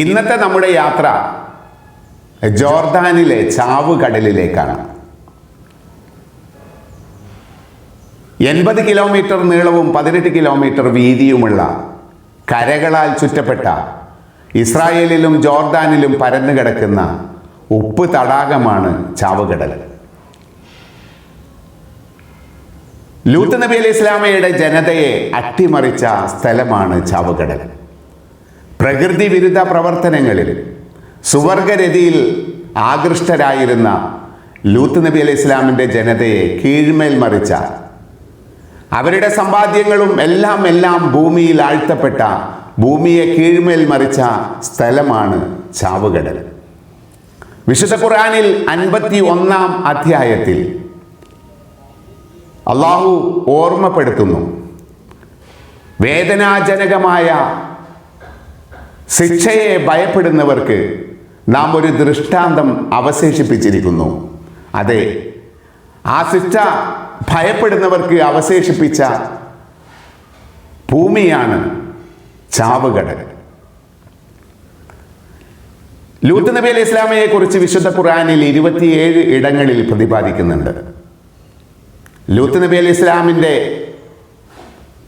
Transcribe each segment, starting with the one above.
ഇന്നത്തെ നമ്മുടെ യാത്ര ജോർദാനിലെ ചാവ് കടലിലേക്കാണ് എൺപത് കിലോമീറ്റർ നീളവും പതിനെട്ട് കിലോമീറ്റർ വീതിയുമുള്ള കരകളാൽ ചുറ്റപ്പെട്ട ഇസ്രായേലിലും ജോർദാനിലും പരന്നു കിടക്കുന്ന ഉപ്പ് തടാകമാണ് ചാവുകടൽ. ലൂത്ത് നബി അലൈഹി ഇസ്ലാമയുടെ ജനതയെ അട്ടിമറിച്ച സ്ഥലമാണ് ചാവുകടൽ. പ്രകൃതി വിരുദ്ധ പ്രവർത്തനങ്ങളിൽ സുവർഗരതിയിൽ ആകൃഷ്ടരായിരുന്ന ലൂത്ത് നബി അലൈഹി ഇസ്ലാമിന്റെ ജനതയെ കീഴ്മേൽ മറിച്ച അവരുടെ സമ്പാദ്യങ്ങളും എല്ലാം എല്ലാം ഭൂമിയിൽ ആഴ്ത്തപ്പെട്ട ഭൂമിയെ കീഴ്മേൽ മറിച്ച സ്ഥലമാണ് ചാവുകടൽ. വിശുദ്ധ ഖുർആനിൽ അൻപത്തി ഒന്നാം അധ്യായത്തിൽ അള്ളാഹു ഓർമ്മപ്പെടുത്തുന്നു വേദനാജനകമായ ശിക്ഷയെ ഭയപ്പെടുന്നവർക്ക് നാം ഒരു ദൃഷ്ടാന്തം അവശേഷിപ്പിച്ചിരിക്കുന്നു. അതെ ആ ശിക്ഷ ഭയപ്പെടുന്നവർക്ക് അവശേഷിപ്പിച്ച ഭൂമിയാണ് ചാവുകടൽ. ലൂത്ത് നബി അലൈഹി ഇസ്ലാമയെ കുറിച്ച് വിശുദ്ധ ഖുറാനിൽ ഇരുപത്തിയേഴ് ഇടങ്ങളിൽ പ്രതിപാദിക്കുന്നുണ്ട്. ലൂത്ത് നബി അലൈഹി ഇസ്ലാമിന്റെ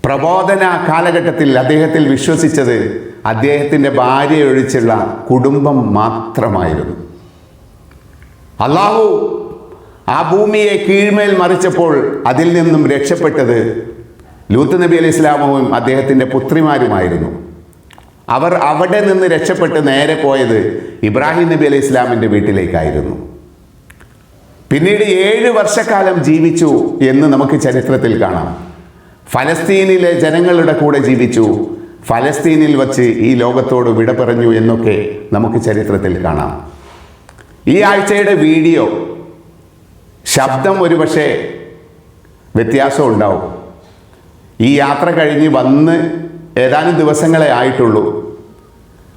പ്രബോധന കാലഘട്ടത്തിൽ അദ്ദേഹത്തിൽ വിശ്വസിച്ചത് അദ്ദേഹത്തിന്റെ ഭാര്യ ഒഴിച്ചുള്ള കുടുംബം മാത്രമായിരുന്നു. അള്ളാഹു ആ ഭൂമിയെ കീഴ്മേൽ മറിച്ചപ്പോൾ അതിൽ നിന്നും രക്ഷപ്പെട്ടത് ലൂത്ത് നബി അലൈഹി ഇസ്ലാമും അദ്ദേഹത്തിന്റെ പുത്രിമാരുമായിരുന്നു. അവർ അവിടെ നിന്ന് രക്ഷപ്പെട്ട് നേരെ പോയത് ഇബ്രാഹിം നബി അലൈഹി ഇസ്ലാമിന്റെ വീട്ടിലേക്കായിരുന്നു. പിന്നീട് ഏഴ് വർഷക്കാലം ജീവിച്ചു എന്ന് നമുക്ക് ചരിത്രത്തിൽ കാണാം. ഫലസ്തീനിലെ ജനങ്ങളുടെ കൂടെ ജീവിച്ചു. ഫലസ്തീനിൽ വച്ച് ഈ ലോകത്തോട് വിട പറഞ്ഞു എന്നൊക്കെ നമുക്ക് ചരിത്രത്തിൽ കാണാം. ഈ ആഴ്ചയുടെ വീഡിയോ ശബ്ദം ഒരുപക്ഷെ വ്യത്യാസം ഉണ്ടാവും. ഈ യാത്ര കഴിഞ്ഞ് വന്ന് ഏതാനും ദിവസങ്ങളെ ആയിട്ടുള്ളൂ.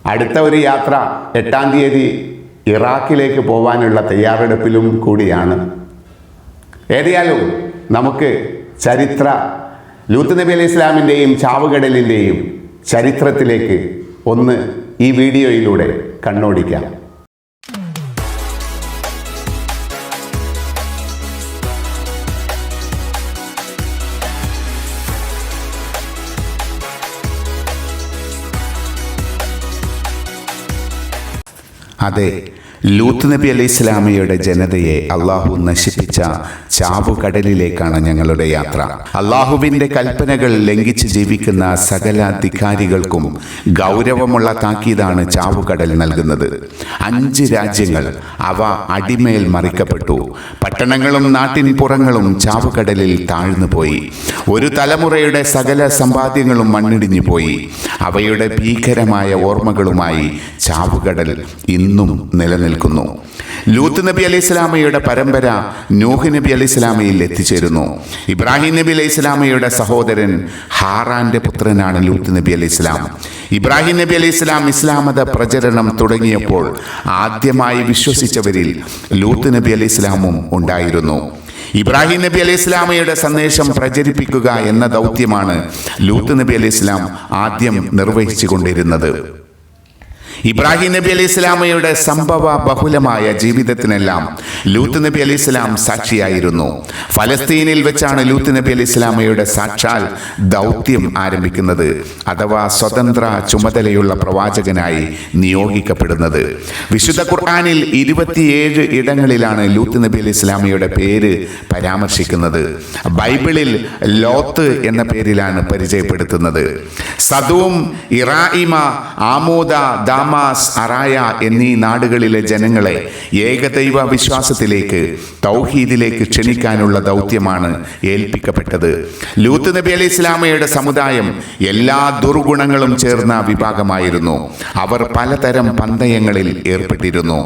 അടുത്ത ഒരു യാത്ര എട്ടാം തീയതി ഇറാഖിലേക്ക് പോകാനുള്ള തയ്യാറെടുപ്പിലും കൂടിയാണ്. ഏതായാലും നമുക്ക് ചരിത്ര ലൂത്ത് നബി അലൈഹി ഇസ്ലാമിന്റെയും ചാവുകടലിന്റെയും ചരിത്രത്തിലേക്ക് ഒന്ന് ഈ വീഡിയോയിലൂടെ കണ്ണോടിക്കാം. അതെ ലൂത്ത് നബി അലൈഹി ഇസ്ലാമിയുടെ ജനതയെ അള്ളാഹു നശിപ്പിച്ച ചാവുകടലിലേക്കാണ് ഞങ്ങളുടെ യാത്ര. അള്ളാഹുവിന്റെ കൽപ്പനകൾ ലംഘിച്ച് ജീവിക്കുന്ന സകല അധികാരികൾക്കും ഗൗരവമുള്ള താക്കീതാണ് ചാവുകടൽ നൽകുന്നത്. അഞ്ച് രാജ്യങ്ങൾ അവ അടിമേൽ മറിക്കപ്പെട്ടു. പട്ടണങ്ങളും നാട്ടിൻ പുറങ്ങളും ചാവുകടലിൽ താഴ്ന്നുപോയി ഒരു തലമുറയുടെ സകല സമ്പാദ്യങ്ങളും മണ്ണിടിഞ്ഞു പോയി. അവയുടെ ഭീകരമായ ഓർമ്മകളുമായി ചാവുകടൽ ഇന്നും നിലനിൽക്കുന്നു ലൂത്ത് നബി അലൈഹി സ്വലാമയുടെ പരമ്പര നൂഹ് നബി അലൈഹി എത്തിച്ചേരുന്നു. ഇബ്രാഹിം നബി അലൈഹി സ്വലാമയുടെ സഹോദരൻ ഹാറാന്റെ പുത്രനാണ് ലൂത്ത് നബി അലൈഹി ഇബ്രാഹിം നബി അലൈഹി സ്വലാം ഇസ്ലാമത പ്രചരണം തുടങ്ങിയപ്പോൾ ആദ്യമായി വിശ്വസിച്ചവരിൽ ലൂത്ത് നബി അലൈഹി ഉണ്ടായിരുന്നു. ഇബ്രാഹിം നബി അലൈഹി ഇസ്ലാമയുടെ സന്ദേശം പ്രചരിപ്പിക്കുക എന്ന ദൗത്യമാണ് ലൂത്ത് നബി അലൈഹി ഇസ്ലാം ആദ്യം നിർവഹിച്ചു കൊണ്ടിരുന്നത് ഇബ്രാഹിം നബി അലൈഹി ഇസ്ലാമയുടെ സംഭവ ബഹുലമായ ജീവിതത്തിനെല്ലാം ലൂത്ത് നബി അലൈഹി ഇസ്ലാം സാക്ഷിയായിരുന്നു. ഫലസ്തീനിൽ വെച്ചാണ് ലൂത്ത് നബി അലൈഹി ഇസ്ലാമയുടെ സാക്ഷാൽ ദൗത്യം ആരംഭിക്കുന്നത് അഥവാ സ്വതന്ത്ര ചുമതലയുള്ള പ്രവാചകനായി നിയോഗിക്കപ്പെടുന്നത്. വിശുദ്ധ ഖുർആാനിൽ ഇരുപത്തിയേഴ് ഇടങ്ങളിലാണ് ലൂത്ത് നബി അലൈഹി ഇസ്ലാമയുടെ പേര് പരാമർശിക്കുന്നത്. ബൈബിളിൽ ലോത്ത് എന്ന പേരിലാണ് പരിചയപ്പെടുത്തുന്നത്. സദൂം ഇറായിമ ആമോദ ദാമാസ് അറായ എന്നീ നാടുകളിലെ ജനങ്ങളെ ഏകദൈവ വിശ്വാസത്തിലേക്ക് തൗഹീദിലേക്ക് ക്ഷണിക്കാനുള്ള ദൗത്യമാണ് ഏൽപ്പിക്കപ്പെട്ടത്. ലൂത്ത് നബി അലി ഇസ്ലാമയുടെ സമുദായം എല്ലാ ദുർഗുണങ്ങളും ചേർന്ന വിഭാഗമായിരുന്നു. അവർ പലതരം പന്തയങ്ങളിൽ ഏർപ്പെട്ടിരുന്നു.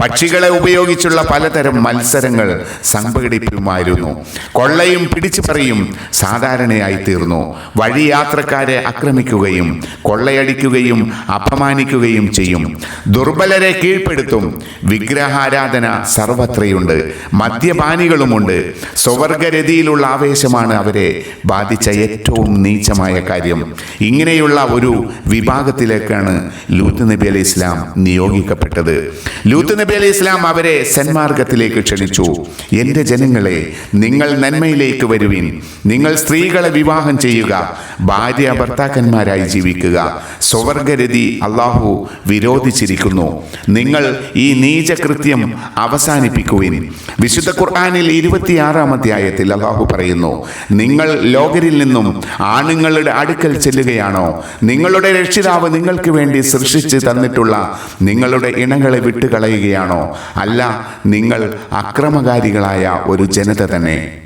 പക്ഷികളെ ഉപയോഗിച്ചുള്ള പലതരം മത്സരങ്ങൾ സംഘടിപ്പിക്കുമായിരുന്നു. കൊള്ളയും പിടിച്ചുപറിയും സാധാരണയായി തീർന്നു. വഴിയാത്രക്കാരെ ആക്രമിക്കുകയും കൊള്ളയടിക്കുകയും അപമാനിക്കുകയും ചെയ്യും. ദുർബലരെ കീഴ്പ്പെടുത്തും. വിഗ്രഹാരാധന സർവത്രയുണ്ട്. മദ്യപാനികളുമുണ്ട്. സ്വവർഗരതിയിലുള്ള ആവേശമാണ് അവരെ ബാധിച്ച ഏറ്റവും നീചമായ കാര്യം. ഇങ്ങനെയുള്ള ഒരു വിഭാഗത്തിലേക്കാണ് ലൂത്ത് നബി അലി ഇസ്ലാം നിയോഗിക്കപ്പെട്ടത്. ലൂത്ത് നബി അലി ഇസ്ലാം അവരെ സന്മാർഗത്തിലേക്ക് ക്ഷണിച്ചു. എന്റെ ജനങ്ങളെ നിങ്ങൾ നന്മയിലേക്ക് വരുവിൻ. നിങ്ങൾ സ്ത്രീകളെ വിവാഹം ചെയ്യുക. ഭാര്യ ഭർത്താക്കന്മാരായി ജീവിക്കുക. സ്വവർഗരതി അള്ളാഹു വിരോധിച്ചിരിക്കുന്നു. നിങ്ങൾ ഈ നീചകൃത്യം അവസാനിപ്പിക്കുവിൻ. വിശുദ്ധ ഖുർആാനിൽ ഇരുപത്തിയാറാം അധ്യായത്തിൽ അള്ളാഹു പറയുന്നു നിങ്ങൾ ലോകരിൽ നിന്നും ആണുങ്ങളുടെ അടുക്കൽ ചെല്ലുകയാണോ? നിങ്ങളുടെ രക്ഷിതാവ് നിങ്ങൾക്ക് വേണ്ടി സൃഷ്ടിച്ച് തന്നിട്ടുള്ള നിങ്ങളുടെ ഇണകളെ വിട്ടുകളയുകയാണോ? അല്ല നിങ്ങൾ അക്രമകാരികളായ ഒരു ജനത തന്നെ.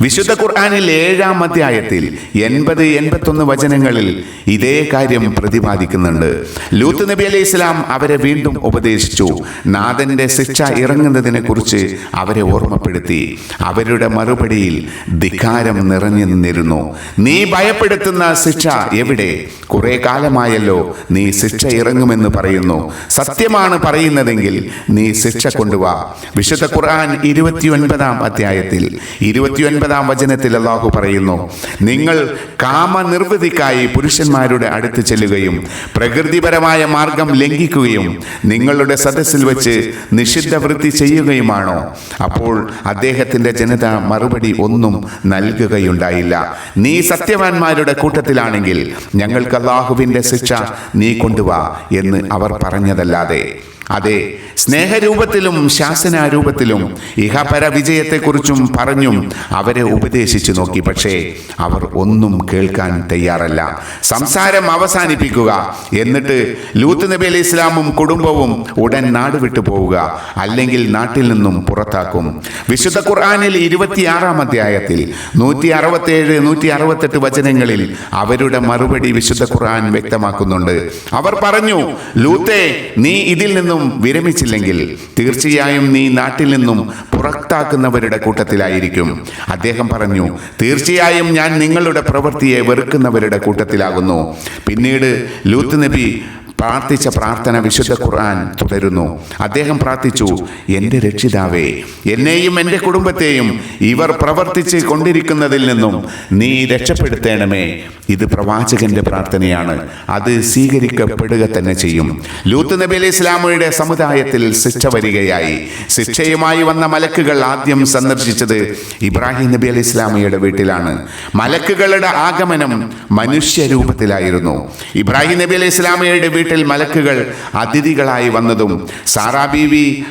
വിശുദ്ധ ഖുർആാനിൽ ഏഴാം അധ്യായത്തിൽ എൺപത് എൺപത്തൊന്ന് വചനങ്ങളിൽ ഇതേ കാര്യം പ്രതിപാദിക്കുന്നുണ്ട്. ലൂത്ത് നബി അലൈഹി ഇസ്ലാം അവരെ വീണ്ടും ഉപദേശിച്ചു. നാഥന്റെ ശിക്ഷ ഇറങ്ങുന്നതിനെ കുറിച്ച് അവരെ ഓർമ്മപ്പെടുത്തി. അവരുടെ മറുപടിയിൽ ധിക്കാരം നിറഞ്ഞു നിന്നിരുന്നു. നീ ഭയപ്പെടുത്തുന്ന ശിക്ഷ എവിടെ? കുറെ കാലമായല്ലോ നീ ശിക്ഷ ഇറങ്ങുമെന്ന് പറയുന്നു. സത്യമാണ് പറയുന്നതെങ്കിൽ നീ ശിക്ഷ കൊണ്ടുവാ. വിശുദ്ധ ഖുർആൻ ഇരുപത്തിയൊൻപതാം അധ്യായത്തിൽ ഇരുപത്തിയൊൻപതാം വചനത്തിൽ അള്ളാഹു പറയുന്നു നിങ്ങൾ കാമനിർവൃതിക്കായി പുരുഷന്മാരുടെ അടുത്ത് ചെല്ലുകയും പ്രകൃതിപരമായ മാർഗം ലംഘിക്കുകയും നിങ്ങളുടെ സദസ്സിൽ വെച്ച് നിഷിദ്ധ വൃത്തി ചെയ്യുകയുമാണോ? അപ്പോൾ അദ്ദേഹത്തിന്റെ ജനത മറുപടി ഒന്നും നൽകുകയുണ്ടായില്ല. നീ സത്യവാന്മാരുടെ കൂട്ടത്തിലാണെങ്കിൽ ഞങ്ങൾക്ക് അള്ളാഹുവിന്റെ ശിക്ഷ നീ കൊണ്ടുവാ എന്ന് അവർ പറഞ്ഞതല്ലാതെ. അതെ സ്നേഹരൂപത്തിലും ശാസനാരൂപത്തിലും ഇഹപര വിജയത്തെക്കുറിച്ചും പറഞ്ഞും അവരെ ഉപദേശിച്ചു നോക്കി. പക്ഷേ അവർ ഒന്നും കേൾക്കാൻ തയ്യാറല്ല. സംസാരം അവസാനിപ്പിക്കുക. എന്നിട്ട് ലൂത്ത് നബി അലി ഇസ്ലാമും കുടുംബവും ഉടൻ നാട് വിട്ടു പോവുക. അല്ലെങ്കിൽ നാട്ടിൽ നിന്നും പുറത്താക്കും. വിശുദ്ധ ഖുർആാനിൽ ഇരുപത്തിയാറാം അധ്യായത്തിൽ നൂറ്റി അറുപത്തേഴ് നൂറ്റി അറുപത്തെട്ട് വചനങ്ങളിൽ അവരുടെ മറുപടി വിശുദ്ധ ഖുർആൻ വ്യക്തമാക്കുന്നുണ്ട്. അവർ പറഞ്ഞു ലൂത്തെ നീ ഇതിൽ നിന്നും വിരമിച്ചില്ലെങ്കിൽ തീർച്ചയായും നീ നാട്ടിൽ നിന്നും പുറത്താക്കുന്നവരുടെ കൂട്ടത്തിലായിരിക്കും. അദ്ദേഹം പറഞ്ഞു തീർച്ചയായും ഞാൻ നിങ്ങളുടെ പ്രവൃത്തിയെ വെറുക്കുന്നവരുടെ കൂട്ടത്തിലാകുന്നു. പിന്നീട് ലൂത്ത് നബി പ്രാർത്ഥിച്ച പ്രാർത്ഥന വിശുദ്ധ ഖുർആൻ തുടരുന്നു. അദ്ദേഹം പ്രാർത്ഥിച്ചു എന്റെ രക്ഷിതാവേ എന്നെയും എന്റെ കുടുംബത്തെയും ഇവർ പ്രവർത്തിച്ച് കൊണ്ടിരിക്കുന്നതിൽ നിന്നും നീ രക്ഷപ്പെടുത്തേണമേ. ഇത് പ്രവാചകന്റെ പ്രാർത്ഥനയാണ്. അത് സ്വീകരിക്കപ്പെടുക തന്നെ ചെയ്യും. ലൂത്ത് നബി അലൈഹി ഇസ്ലാമയുടെ സമുദായത്തിൽ ശിക്ഷ വരികയായി. ശിക്ഷയുമായി വന്ന മലക്കുകൾ ആദ്യം സന്ദർശിച്ചത് ഇബ്രാഹിം നബി അലൈഹി ഇസ്ലാമയുടെ വീട്ടിലാണ്. മലക്കുകളുടെ ആഗമനം മനുഷ്യരൂപത്തിലായിരുന്നു. ഇബ്രാഹിം നബി അലൈഹി ഇസ്ലാമയുടെ വീട്ടിൽ മലക്കുകൾ അതിഥികളായി വന്നതും സാറാ ബീവി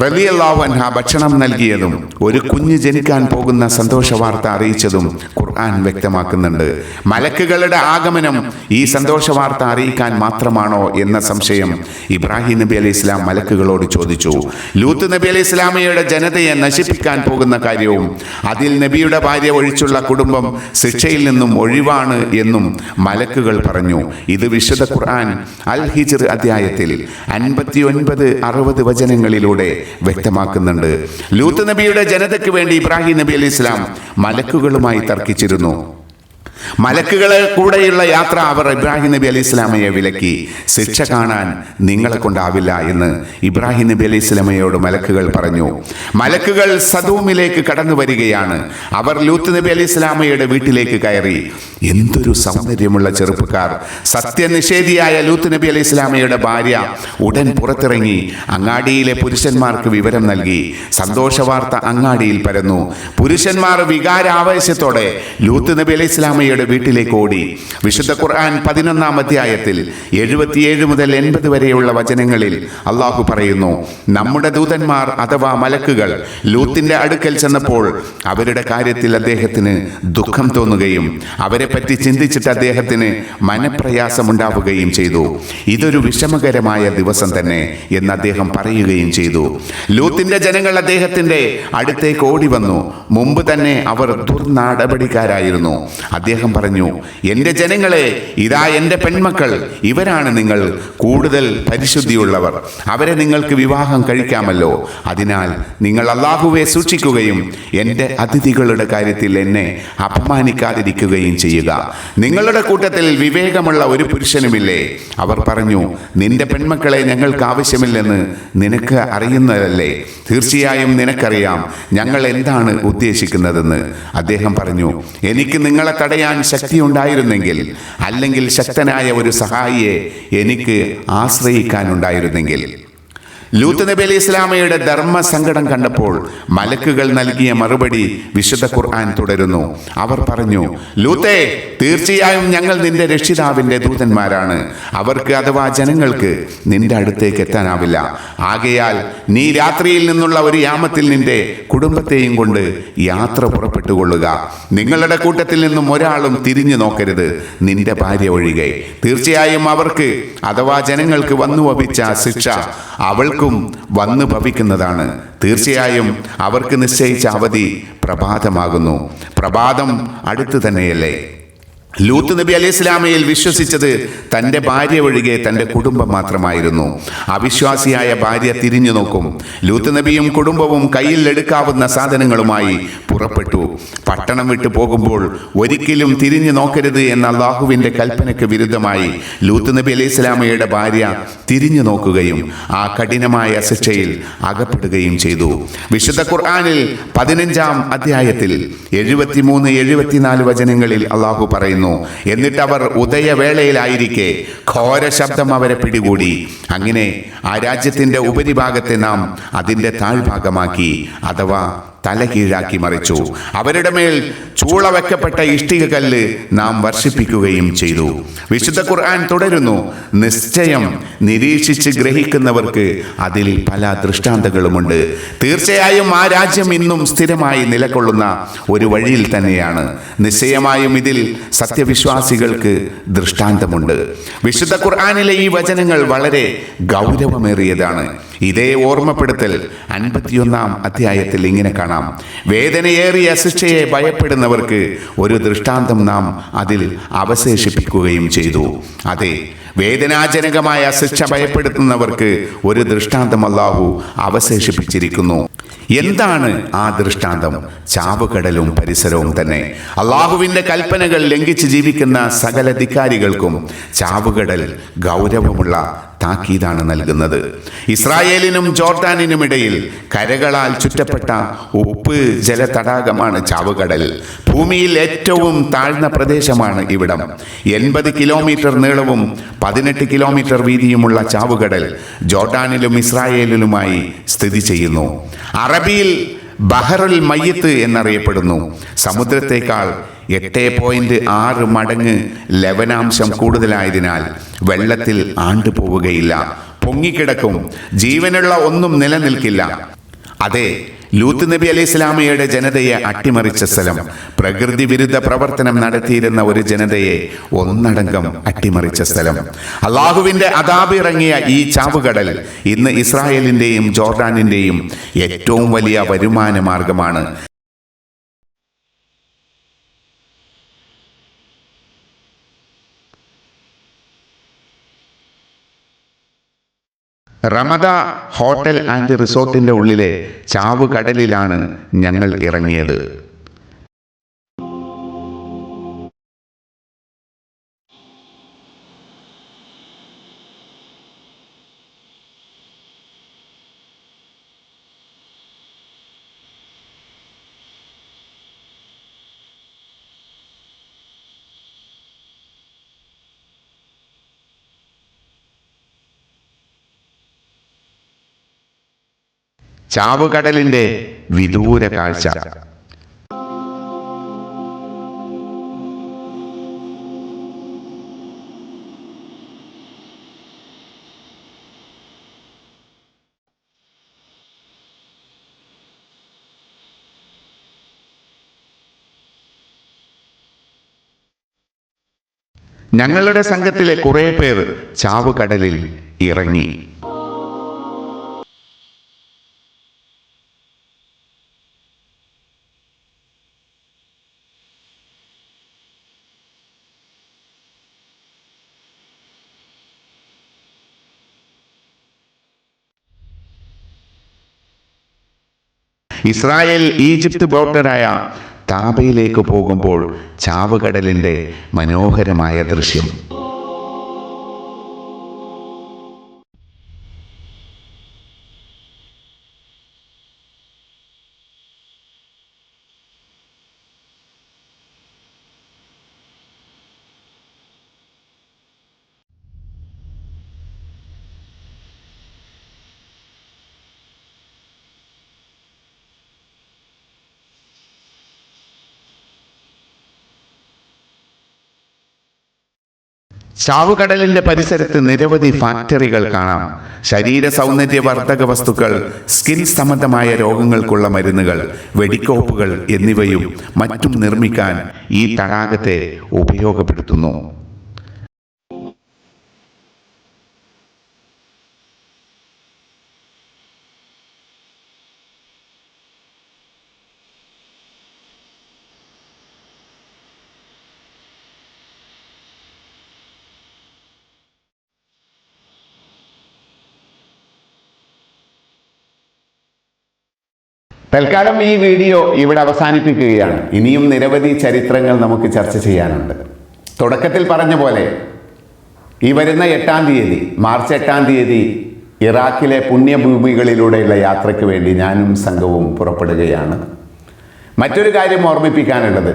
റലിയല്ലാവൻഹ ഭക്ഷണം നൽകിയതും ഒരു കുഞ്ഞ് ജനിക്കാൻ പോകുന്ന സന്തോഷ വാർത്ത അറിയിച്ചതും ഖുർആൻ വ്യക്തമാക്കുന്നുണ്ട്. മലക്കുകളുടെ ആഗമനം ഈ സന്തോഷ വാർത്ത അറിയിക്കാൻ മാത്രമാണോ എന്ന സംശയം ഇബ്രാഹിം നബി അലൈഹി ഇസ്ലാം മലക്കുകളോട് ചോദിച്ചു. ലൂത്ത് നബി അലൈഹി ഇസ്ലാമയുടെ ജനതയെ നശിപ്പിക്കാൻ പോകുന്ന കാര്യവും അതിൽ നബിയുടെ ഭാര്യ ഒഴിച്ചുള്ള കുടുംബം ശിക്ഷയിൽ നിന്നും ഒഴിവാണ് എന്നും മലക്കുകൾ പറഞ്ഞു. ഇത് വിശുദ്ധ ഖുർആൻ അൽ ഹിജ്ർ അധ്യായത്തിൽ അൻപത്തി ഒൻപത് അറുപത് വചനങ്ങളിലൂടെ വ്യക്തമാക്കുന്നുണ്ട്. ലൂത്ത് നബിയുടെ ജനതയ്ക്ക് വേണ്ടി ഇബ്രാഹിം നബി അലി ഇസ്ലാം മലക്കുകളുമായി തർക്കിച്ചിരുന്നു. മലക്കുകളെ കൂടെയുള്ള യാത്ര അവർ ഇബ്രാഹിം നബി അലൈഹി സ്വലാമയെ വിലക്കി. ശിക്ഷ കാണാൻ നിങ്ങളെ കൊണ്ടാവില്ല എന്ന് ഇബ്രാഹിം നബി അലൈഹി സ്വലമയോട് മലക്കുകൾ പറഞ്ഞു. മലക്കുകൾ സദൂമിലേക്ക് കടന്നു വരികയാണ്. അവർ ലൂത്ത് നബി അലൈഹി സ്വലാമയുടെ വീട്ടിലേക്ക് കയറി. എന്തൊരു സൗന്ദര്യമുള്ള ചെറുപ്പക്കാർ. സത്യനിഷേധിയായ ലൂത്ത് നബി അലൈഹി സ്വലാമയുടെ ഭാര്യ ഉടൻ പുറത്തിറങ്ങി അങ്ങാടിയിലെ പുരുഷന്മാർക്ക് വിവരം നൽകി. സന്തോഷ വാർത്ത അങ്ങാടിയിൽ പരന്നു. പുരുഷന്മാർ വികാരാവേശത്തോടെ ലൂത്ത് നബി അലൈഹി സ്വലാമയുടെ വീട്ടിലേക്ക് ഓടി. വിശുദ്ധ ഖുർആൻ പതിനൊന്നാം അധ്യായത്തിൽ എഴുപത്തിയേഴ് മുതൽ എൺപത് വരെയുള്ള വചനങ്ങളിൽ അള്ളാഹു പറയുന്നു നമ്മുടെ ദൂതന്മാർ അഥവാ മലക്കുകൾ ലൂത്തിന്റെ അടുക്കൽ ചെന്നപ്പോൾ അവരുടെ കാര്യത്തിൽ അദ്ദേഹത്തിന് ദുഃഖം തോന്നുകയും അവരെ പറ്റി ചിന്തിച്ചിട്ട് അദ്ദേഹത്തിന് മനപ്രയാസമുണ്ടാവുകയും ചെയ്തു. ഇതൊരു വിഷമകരമായ ദിവസം തന്നെ എന്ന് അദ്ദേഹം പറയുകയും ചെയ്തു. ലൂത്തിന്റെ ജനങ്ങൾ അദ്ദേഹത്തിന്റെ അടുത്തേക്ക് ഓടി വന്നു. മുമ്പ് തന്നെ അവർ ദുർനടപടിക്കാരായിരുന്നു. അദ്ദേഹം അദ്ദേഹം പറഞ്ഞു എന്റെ ജനങ്ങളെ ഇതാ എന്റെ പെൺമക്കൾ. ഇവരാണ് നിങ്ങൾ. കൂടുതൽ പരിശുദ്ധിയുള്ളവർ. അവരെ നിങ്ങൾക്ക് വിവാഹം കഴിക്കാമല്ലോ. അതിനാൽ നിങ്ങൾ അള്ളാഹുവെ സൂക്ഷിക്കുകയും എന്റെ അതിഥികളുടെ കാര്യത്തിൽ എന്നെ അപമാനിക്കാതിരിക്കുകയും ചെയ്യുക. നിങ്ങളുടെ കൂട്ടത്തിൽ വിവേകമുള്ള ഒരു പുരുഷനുമില്ലേ? അവർ പറഞ്ഞു നിന്റെ പെൺമക്കളെ ഞങ്ങൾക്ക് ആവശ്യമില്ലെന്ന് നിനക്ക് അറിയുന്നതല്ലേ? തീർച്ചയായും നിനക്കറിയാം ഞങ്ങൾ എന്താണ് ഉദ്ദേശിക്കുന്നതെന്ന്. അദ്ദേഹം പറഞ്ഞു എനിക്ക് നിങ്ങളെ തടയാൻ ശക്തി ഉണ്ടായിരുന്നെങ്കിൽ അല്ലെങ്കിൽ ശക്തനായ ഒരു സഹായിയെ എനിക്ക് ആശ്രയിക്കാനുണ്ടായിരുന്നെങ്കിൽ. ലൂത്ത് നബി ഇസ്ലാമയുടെ ധർമ്മ സങ്കടം കണ്ടപ്പോൾ മലക്കുകൾ നൽകിയ മറുപടി വിശുദ്ധ ഖുർആൻ തുടരുന്നു. അവർ പറഞ്ഞു ലൂത്തേ തീർച്ചയായും ഞങ്ങൾ നിന്റെ രക്ഷിതാവിന്റെ ദൂതന്മാരാണ്. അവർക്ക് അഥവാ ജനങ്ങൾക്ക് നിന്റെ അടുത്തേക്ക് എത്താനാവില്ല. ആകയാൽ നീ രാത്രിയിൽ നിന്നുള്ള ഒരു യാമത്തിൽ നിന്റെ കുടുംബത്തെയും കൊണ്ട് യാത്ര പുറപ്പെട്ടുകൊള്ളുക. നിങ്ങളുടെ കൂട്ടത്തിൽ നിന്നും ഒരാളും തിരിഞ്ഞു നോക്കരുത്. നിന്റെ ഭാര്യ ഒഴികെ. തീർച്ചയായും അവർക്ക് അഥവാ ജനങ്ങൾക്ക് വന്നു വപിച്ച ശിക്ഷ അവൾക്കും വന്നു ഭവിക്കുന്നതാണ്. തീർച്ചയായും അവർക്ക് നിശ്ചയിച്ച അവധി പ്രഭാതമാകുന്നു. പ്രഭാതം അടുത്തു തന്നെയല്ലേ? ലൂത്ത് നബി അലൈഹി ഇസ്ലാമയിൽ വിശ്വസിച്ചത് തന്റെ ഭാര്യ ഒഴികെ തന്റെ കുടുംബം മാത്രമായിരുന്നു. അവിശ്വാസിയായ ഭാര്യ തിരിഞ്ഞു നോക്കും. ലൂത്ത് നബിയും കുടുംബവും കയ്യിൽ എടുക്കാവുന്ന സാധനങ്ങളുമായി പുറപ്പെട്ടു. പട്ടണം വിട്ടു പോകുമ്പോൾ ഒരിക്കലും തിരിഞ്ഞു നോക്കരുത് എന്ന അള്ളാഹുവിന്റെ കൽപ്പനയ്ക്ക് വിരുദ്ധമായി ലൂത്ത് നബി അലൈഹി ഇസ്ലാമയുടെ ഭാര്യ തിരിഞ്ഞു നോക്കുകയും ആ കഠിനമായ ശിക്ഷയിൽ അകപ്പെടുകയും ചെയ്തു. വിശുദ്ധ ഖുർആാനിൽ പതിനഞ്ചാം അധ്യായത്തിൽ എഴുപത്തിമൂന്ന് എഴുപത്തിനാല് വചനങ്ങളിൽ അള്ളാഹു പറയുന്നു എന്നിട്ട് അവർ ഉദയവേളയിലായിരിക്കെ. ഘോര ശബ്ദം അവരെ പിടികൂടി. അങ്ങനെ ആ രാജ്യത്തിന്റെ ഉപരിഭാഗത്തെ നാം അതിന്റെ താഴ്ഭാഗമാക്കി. അഥവാ തല കീഴാക്കി മറിച്ചു. അവരുടെ മേൽ ചൂള വെക്കപ്പെട്ട ഇഷ്ടിക കല്ല് നാം വർഷിപ്പിക്കുകയും ചെയ്തു. വിശുദ്ധ ഖുർആൻ തുടരുന്നു നിശ്ചയം നിരീക്ഷിച്ച് ഗ്രഹിക്കുന്നവർക്ക് അതിൽ പല ദൃഷ്ടാന്തങ്ങളുമുണ്ട്. തീർച്ചയായും ആ രാജ്യം ഇന്നും സ്ഥിരമായി നിലകൊള്ളുന്ന ഒരു വഴിയിൽ തന്നെയാണ്. നിശ്ചയമായും ഇതിൽ സത്യവിശ്വാസികൾക്ക് ദൃഷ്ടാന്തമുണ്ട്. വിശുദ്ധ ഖുർആാനിലെ ഈ വചനങ്ങൾ വളരെ ഗൗരവമേറിയതാണ്. ഇതേ ഓർമ്മപ്പെടുത്തൽ അൻപത്തിയൊന്നാം അധ്യായത്തിൽ ഇങ്ങനെ കാണാം. വേദനയേറിയ ശിക്ഷയെ ഭയപ്പെടുന്നവർക്ക് ഒരു ദൃഷ്ടാന്തം നാം അതിൽ അവശേഷിപ്പിക്കുകയും ചെയ്തു. അതെ വേദനാജനകമായ ശിക്ഷ ഭയപ്പെടുത്തുന്നവർക്ക് ഒരു ദൃഷ്ടാന്തം അല്ലാഹു അവശേഷിപ്പിച്ചിരിക്കുന്നു. എന്താണ് ആ ദൃഷ്ടാന്തം? ചാവുകടലും പരിസരവും തന്നെ. അള്ളാഹുവിന്റെ കൽപ്പനകൾ ലംഘിച്ച് ജീവിക്കുന്ന സകല ധിക്കാരികൾക്കും ചാവുകടൽ ഗൗരവമുള്ള താക്കീതാണ് നൽകുന്നത്. ഇസ്രായേലിനും ജോർദാനിനും ഇടയിൽ കരകളാൽ ചുറ്റപ്പെട്ട ഉപ്പ് ജല തടാകമാണ് ചാവുകടൽ. ഭൂമിയിൽ ഏറ്റവും താഴ്ന്ന പ്രദേശമാണ് ഇവിടം. എൺപത് കിലോമീറ്റർ നീളവും പതിനെട്ട് കിലോമീറ്റർ വീതിയുമുള്ള ചാവുകടൽ ജോർഡാനിലും ഇസ്രായേലിലുമായി സ്ഥിതി ചെയ്യുന്നു. അറബിയിൽ ബഹറുൽ മയ്യത്ത് എന്നറിയപ്പെടുന്നു. സമുദ്രത്തേക്കാൾ എട്ട് പോയിന്റ് ആറ് മടങ്ങ് ലവനാംശം കൂടുതലായതിനാൽ വെള്ളത്തിൽ ആണ്ടുപോവുകയില്ല. പൊങ്ങിക്കിടക്കും. ജീവനുള്ള ഒന്നും നിലനിൽക്കില്ല. അതെ ലൂത്ത് നബി അലൈഹി ഇസ്ലാമിയുടെ ജനതയെ അട്ടിമറിച്ച സ്ഥലം. പ്രകൃതി വിരുദ്ധ പ്രവർത്തനം നടത്തിയിരുന്ന ഒരു ജനതയെ ഒന്നടങ്കം അട്ടിമറിച്ച സ്ഥലം. അള്ളാഹുവിന്റെ അതാപിറങ്ങിയ ഈ ചാവുകടൽ ഇന്ന് ഇസ്രായേലിന്റെയും ജോർഡാനിന്റെയും ഏറ്റവും വലിയ വരുമാന മാർഗമാണ് റമദ ഹോട്ടൽ ആൻഡ് റിസോർട്ടിന്റെ ഉള്ളിലെ ചാവുകടലിലാണ് ഞങ്ങൾ ഇറങ്ങിയത്. ചാവുകടലിന്റെ വിദൂര കാഴ്ച. ഞങ്ങളുടെ സംഘത്തിലെ കുറേ പേർ ചാവുകടലിൽ ഇറങ്ങി. ഇസ്രായേൽ ഈജിപ്ത് ബോട്ടറായ താപയിലേക്ക് പോകുമ്പോൾ ചാവുകടലിന്റെ മനോഹരമായ ദൃശ്യം. ചാവുകടലിന്റെ പരിസരത്ത് നിരവധി ഫാക്ടറികൾ കാണാം. ശരീര സൗന്ദര്യവർദ്ധക വസ്തുക്കൾ സ്കിൻ സംബന്ധമായ രോഗങ്ങൾക്കുള്ള മരുന്നുകൾ വെടിക്കോപ്പുകൾ എന്നിവയും മറ്റും നിർമ്മിക്കാൻ ഈ തടാകത്തെ ഉപയോഗപ്പെടുത്തുന്നു. തൽക്കാലം ഈ വീഡിയോ ഇവിടെ അവസാനിപ്പിക്കുകയാണ്. ഇനിയും നിരവധി ചരിത്രങ്ങൾ നമുക്ക് ചർച്ച ചെയ്യാനുണ്ട്. തുടക്കത്തിൽ പറഞ്ഞ പോലെ ഈ വരുന്ന എട്ടാം തീയതി മാർച്ച് എട്ടാം തീയതി ഇറാഖിലെ പുണ്യഭൂമികളിലൂടെയുള്ള യാത്രയ്ക്ക് വേണ്ടി ഞാനും സംഘവും പുറപ്പെടുകയാണ്. മറ്റൊരു കാര്യം ഓർമ്മിപ്പിക്കാനുള്ളത്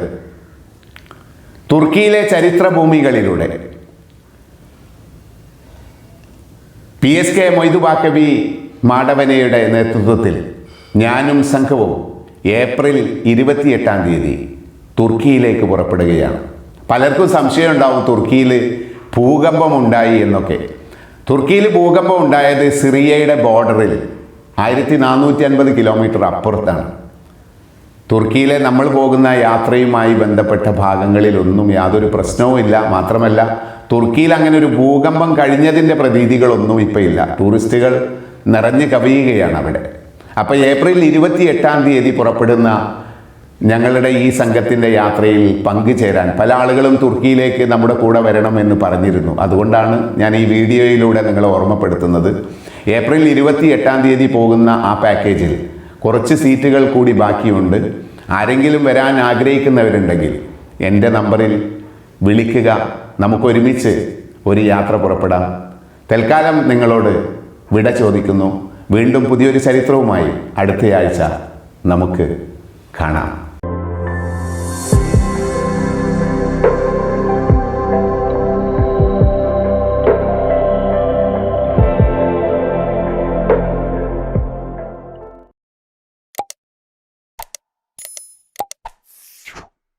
തുർക്കിയിലെ ചരിത്രഭൂമികളിലൂടെ പി എസ് കെ മൊയ്തുബാക്കബി മാടവനയുടെ നേതൃത്വത്തിൽ ഞാനും സംഘവും ഏപ്രിൽ ഇരുപത്തിയെട്ടാം തീയതി തുർക്കിയിലേക്ക് പുറപ്പെടുകയാണ്. പലർക്കും സംശയം ഉണ്ടാവും തുർക്കിയിൽ ഭൂകമ്പം ഉണ്ടായി എന്നൊക്കെ. തുർക്കിയിൽ ഭൂകമ്പം ഉണ്ടായത് സിറിയയുടെ ബോർഡറിൽ ആയിരത്തി നാനൂറ്റി അൻപത് കിലോമീറ്റർ അപ്പുറത്താണ്. തുർക്കിയിലെ നമ്മൾ പോകുന്ന യാത്രയുമായി ബന്ധപ്പെട്ട ഭാഗങ്ങളിലൊന്നും യാതൊരു പ്രശ്നവുമില്ല മാത്രമല്ല തുർക്കിയിൽ അങ്ങനെ ഒരു ഭൂകമ്പം കഴിഞ്ഞതിന്റെ പ്രതീതികളൊന്നും ഇപ്പോൾ ഇല്ല. ടൂറിസ്റ്റുകൾ നിറഞ്ഞു കവിയുകയാണ് അവിടെ. അപ്പോൾ ഏപ്രിൽ ഇരുപത്തി എട്ടാം തീയതി പുറപ്പെടുന്ന ഞങ്ങളുടെ ഈ സംഘത്തിന്റെ യാത്രയിൽ പങ്കുചേരാൻ പല ആളുകളും തുർക്കിയിലേക്ക് നമ്മുടെ കൂടെ വരണമെന്ന് പറഞ്ഞിരുന്നു. അതുകൊണ്ടാണ് ഞാൻ ഈ വീഡിയോയിലൂടെ നിങ്ങളെ ഓർമ്മപ്പെടുത്തുന്നത്. ഏപ്രിൽ ഇരുപത്തി എട്ടാം തീയതി പോകുന്ന ആ പാക്കേജിൽ കുറച്ച് സീറ്റുകൾ കൂടി ബാക്കിയുണ്ട്. ആരെങ്കിലും വരാൻ ആഗ്രഹിക്കുന്നവരുണ്ടെങ്കിൽ എന്റെ നമ്പറിൽ വിളിക്കുക. നമുക്കൊരുമിച്ച് ഒരു യാത്ര പുറപ്പെടാം. തൽക്കാലം നിങ്ങളോട് വിട ചോദിക്കുന്നു. വീണ്ടും പുതിയൊരു ചരിത്രവുമായി അടുത്തയാഴ്ച നമുക്ക് കാണാം.